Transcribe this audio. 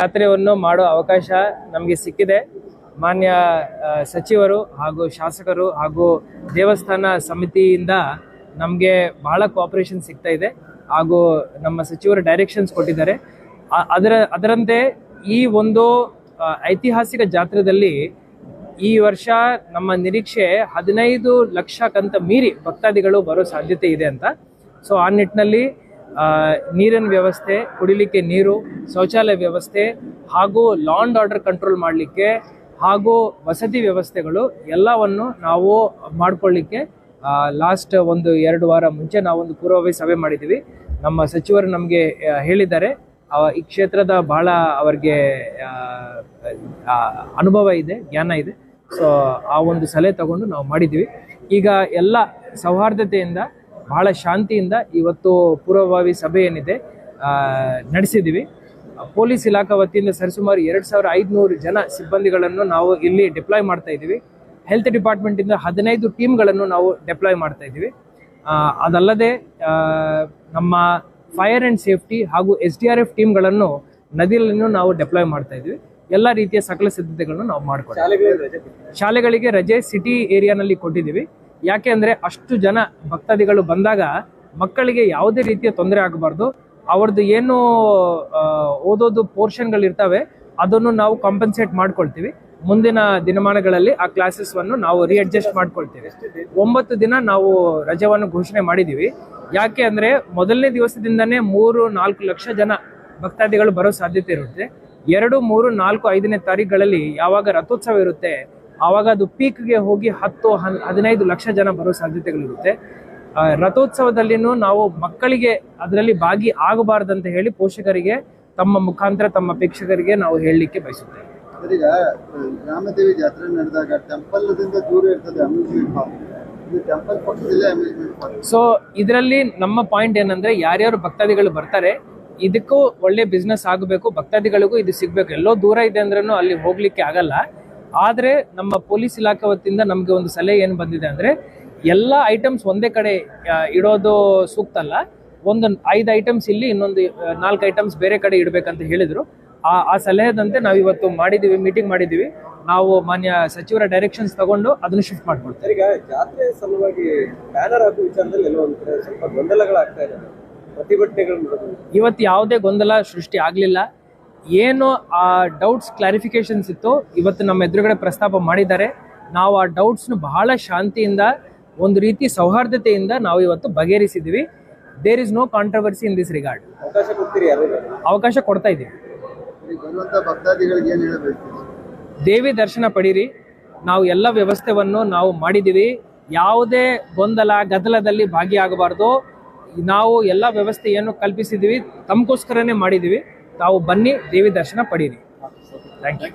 ಜಾತ್ರೆಯನ್ನು ಮಾಡೋ ಅವಕಾಶ ನಮಗೆ ಸಿಕ್ಕಿದೆ. ಮಾನ್ಯ ಸಚಿವರು ಹಾಗೂ ಶಾಸಕರು ಹಾಗೂ ದೇವಸ್ಥಾನ ಸಮಿತಿಯಿಂದ ನಮಗೆ ಬಹಳ ಕೋಆಪರೇಷನ್ ಸಿಗ್ತಾ ಇದೆ ಹಾಗೂ ನಮ್ಮ ಸಚಿವರು ಡೈರೆಕ್ಷನ್ಸ್ ಕೊಟ್ಟಿದ್ದಾರೆ. ಅದರ, ಅದರಂತೆ ಈ ಒಂದು ಐತಿಹಾಸಿಕ ಜಾತ್ರೆಯಲ್ಲಿ ಈ ವರ್ಷ ನಮ್ಮ ನಿರೀಕ್ಷೆ ಹದಿನೈದು ಲಕ್ಷಕ್ಕಂತ ಮೀರಿ ಭಕ್ತಾದಿಗಳು ಬರೋ ಸಾಧ್ಯತೆ ಇದೆ ಅಂತ. ಸೊ ಆ ನಿಟ್ಟಿನಲ್ಲಿ ನೀರಿನ ವ್ಯವಸ್ಥೆ, ಕುಡಿಲಿಕ್ಕೆ ನೀರು, ಶೌಚಾಲಯ ವ್ಯವಸ್ಥೆ, ಹಾಗೂ ಲಾ ಅಂಡ್ ಆರ್ಡರ್ ಕಂಟ್ರೋಲ್ ಮಾಡಲಿಕ್ಕೆ ಹಾಗೂ ವಸತಿ ವ್ಯವಸ್ಥೆಗಳು ಎಲ್ಲವನ್ನು ನಾವು ಮಾಡಿಕೊಳ್ಳಿಕ್ಕೆ ಲಾಸ್ಟ್ ಒಂದು ಎರಡು ವಾರ ಮುಂಚೆ ನಾವೊಂದು ಪೂರ್ವಭಾವಿ ಸಭೆ ಮಾಡಿದ್ದೀವಿ. ನಮ್ಮ ಸಚಿವರು ನಮಗೆ ಹೇಳಿದ್ದಾರೆ. ಈ ಕ್ಷೇತ್ರದ ಬಹಳ ಅವರಿಗೆ ಅನುಭವ ಇದೆ, ಜ್ಞಾನ ಇದೆ. ಸೊ ಆ ಒಂದು ಸಲಹೆ ತಗೊಂಡು ನಾವು ಮಾಡಿದ್ದೀವಿ. ಈಗ ಎಲ್ಲ ಸೌಹಾರ್ದತೆಯಿಂದ ಬಹಳ ಶಾಂತಿಯಿಂದ ಇವತ್ತು ಪೂರ್ವಭಾವಿ ಸಭೆ ಏನಿದೆ ಆ, ನಡೆಸಿದ್ದೀವಿ. ಪೊಲೀಸ್ ಇಲಾಖಾ ವತಿಯಿಂದ ಸರಿಸುಮಾರು ಎರಡು ಸಾವಿರ ಐದುನೂರು ಜನ ಸಿಬ್ಬಂದಿಗಳನ್ನು ನಾವು ಇಲ್ಲಿ ಡಿಪ್ಲಾಯ್ ಮಾಡ್ತಾ ಇದ್ದೀವಿ. ಹೆಲ್ತ್ ಡಿಪಾರ್ಟ್ಮೆಂಟಿಂದ ಹದಿನೈದು ಟೀಮ್ಗಳನ್ನು ನಾವು ಡಿಪ್ಲಾಯ್ ಮಾಡ್ತಾ ಇದ್ದೀವಿ. ಅದಲ್ಲದೆ ನಮ್ಮ ಫೈರ್ ಆ್ಯಂಡ್ ಸೇಫ್ಟಿ ಹಾಗೂ ಎಸ್ ಡಿ ಆರ್ ಎಫ್ ಟೀಮ್ಗಳನ್ನು ನದಿಯನ್ನು ನಾವು ಡಿಪ್ಲಾಯ್ ಮಾಡ್ತಾ ಇದ್ದೀವಿ. ಎಲ್ಲ ರೀತಿಯ ಸಕಲ ಸಿದ್ಧತೆಗಳನ್ನು ನಾವು ಮಾಡ್ಕೊಳ್ತೀವಿ. ಶಾಲೆಗಳಿಗೆ ರಜೆ ಸಿಟಿ ಏರಿಯಾನಲ್ಲಿ ಕೊಟ್ಟಿದ್ದೀವಿ. ಯಾಕೆ ಅಂದರೆ ಅಷ್ಟು ಜನ ಭಕ್ತಾದಿಗಳು ಬಂದಾಗ ಮಕ್ಕಳಿಗೆ ಯಾವುದೇ ರೀತಿಯ ತೊಂದರೆ ಆಗಬಾರ್ದು. ಅವ್ರದ್ದು ಏನು ಓದೋದು ಪೋರ್ಷನ್ಗಳು ಇರ್ತವೆ ಅದನ್ನು ನಾವು ಕಾಂಪನ್ಸೇಟ್ ಮಾಡ್ಕೊಳ್ತೀವಿ. ಮುಂದಿನ ದಿನಮಾನಗಳಲ್ಲಿ ಆ ಕ್ಲಾಸಸ್ ಅನ್ನು ನಾವು ರಿಅಡ್ಜಸ್ಟ್ ಮಾಡ್ಕೊಳ್ತೀವಿ. ಒಂಬತ್ತು ದಿನ ನಾವು ರಜವನ್ನು ಘೋಷಣೆ ಮಾಡಿದ್ದೀವಿ ಯಾಕೆ ಅಂದರೆ ಮೊದಲನೇ ದಿವಸದಿಂದನೇ ಮೂರು ನಾಲ್ಕು ಲಕ್ಷ ಜನ ಭಕ್ತಾದಿಗಳು ಬರೋ ಸಾಧ್ಯತೆ ಇರುತ್ತೆ. ಎರಡು, ಮೂರು, ನಾಲ್ಕು, ಐದನೇ ತಾರೀಖುಗಳಲ್ಲಿ ಯಾವಾಗ ರಥೋತ್ಸವ ಇರುತ್ತೆ ಆವಾಗ ಅದು ಪೀಕ್ಗೆ ಹೋಗಿ ಹತ್ತು ಹನ್- ಹದಿನೈದು ಲಕ್ಷ ಜನ ಬರೋ ಸಾಧ್ಯತೆಗಳಿರುತ್ತೆ. ರಥೋತ್ಸವದಲ್ಲಿನೂ ನಾವು ಮಕ್ಕಳಿಗೆ ಅದರಲ್ಲಿ ಭಾಗಿ ಆಗಬಾರ್ದಂತ ಹೇಳಿ ಪೋಷಕರಿಗೆ ತಮ್ಮ ಮುಖಾಂತರ ತಮ್ಮ ಪ್ರೇಕ್ಷಕರಿಗೆ ನಾವು ಹೇಳಲಿಕ್ಕೆ ಬಯಸುತ್ತೇವೆ. ಈಗ ಗ್ರಾಮದೇವಿ ಜಾತ್ರೆ ನಡೆದಾಗ ಟೆಂಪಲ್ದಿಂದ ದೂರ ಇರ್ತದೆ ಸೊ ಇದರಲ್ಲಿ ನಮ್ಮ ಪಾಯಿಂಟ್ ಏನಂದ್ರೆ ಯಾರ್ಯಾರು ಭಕ್ತಾದಿಗಳು ಬರ್ತಾರೆ ಇದಕ್ಕೂ ಒಳ್ಳೆ ಬಿಸ್ನೆಸ್ ಆಗಬೇಕು ಭಕ್ತಾದಿಗಳಿಗೂ ಇದು ಸಿಗ್ಬೇಕು. ಎಲ್ಲೋ ದೂರ ಇದೆ ಅಂದ್ರೂ ಅಲ್ಲಿ ಹೋಗ್ಲಿಕ್ಕೆ ಆಗಲ್ಲ. ಆದ್ರೆ ನಮ್ಮ ಪೊಲೀಸ್ ಇಲಾಖೆ ವತಿಯಿಂದ ನಮಗೆ ಒಂದು ಸಲಹೆ ಏನು ಬಂದಿದೆ ಅಂದರೆ ಎಲ್ಲ ಐಟಮ್ಸ್ ಒಂದೇ ಕಡೆ ಇಡೋದು ಸೂಕ್ತ ಅಲ್ಲ ಒಂದು ಐದು ಐಟಮ್ಸ್ ಇಲ್ಲಿ ಇನ್ನೊಂದು ನಾಲ್ಕು ಐಟಮ್ಸ್ ಬೇರೆ ಕಡೆ ಇಡಬೇಕಂತ ಹೇಳಿದರು. ಆ ಆ ಸಲಹೆದಂತೆ ನಾವು ಇವತ್ತು ಮಾಡಿದ್ದೀವಿ ಮೀಟಿಂಗ್ ಮಾಡಿದ್ದೀವಿ ನಾವು ಮಾನ್ಯ ಸಚಿವರ ಡೈರೆಕ್ಷನ್ಸ್ ತಗೊಂಡು ಅದನ್ನು ಶಿಫ್ಟ್ ಮಾಡ್ಕೊಡ್ತೀವಿ ಈಗ ಜಾತ್ರೆ ಸಲುವಾಗಿ ಬ್ಯಾನರ್ ಹಾಕುವ ವಿಚಾರದಲ್ಲಿ ಎಲ್ಲೋ ಒಂದು ಕಡೆ ಸ್ವಲ್ಪ ಗೊಂದಲಗಳಾಗ್ತಾ ಇದೆ. ಪ್ರತಿಭಟನೆಗಳು ಇವತ್ತು ಯಾವುದೇ ಗೊಂದಲ ಸೃಷ್ಟಿ ಆಗಲಿಲ್ಲ. ಏನು ಆ ಡೌಟ್ಸ್ ಕ್ಲಾರಿಫಿಕೇಶನ್ಸ್ ಇತ್ತು. ಇವತ್ತು ನಮ್ಮ ಎದುರುಗಡೆ ಪ್ರಸ್ತಾಪ ಮಾಡಿದ್ದಾರೆ. ನಾವು ಆ ಡೌಟ್ಸ್ನ ಬಹಳ ಶಾಂತಿಯಿಂದ ಒಂದು ರೀತಿ ಸೌಹಾರ್ದತೆಯಿಂದ ನಾವು ಇವತ್ತು ಬಗೆಹರಿಸಿದ್ದೀವಿ. There is no controversy in this regard ಅವಕಾಶ ಕೊಡ್ತಾ ಇದ್ದೀವಿ. ದೇವಿ ದರ್ಶನ ಪಡೀರಿ. ನಾವು ಎಲ್ಲ ವ್ಯವಸ್ಥೆಯನ್ನು ನಾವು ಮಾಡಿದ್ದೀವಿ. ಯಾವುದೇ ಗೊಂದಲ ಗದ್ದಲದಲ್ಲಿ ಭಾಗಿಯಾಗಬಾರ್ದು. ನಾವು ಎಲ್ಲ ವ್ಯವಸ್ಥೆಯನ್ನು ಕಲ್ಪಿಸಿದ್ದೀವಿ. ತಮಗೋಸ್ಕರನೇ ಮಾಡಿದ್ದೀವಿ. ತಾವು ಬನ್ನಿ ದೇವಿ ದರ್ಶನ ಪಡೀರಿ. Thank you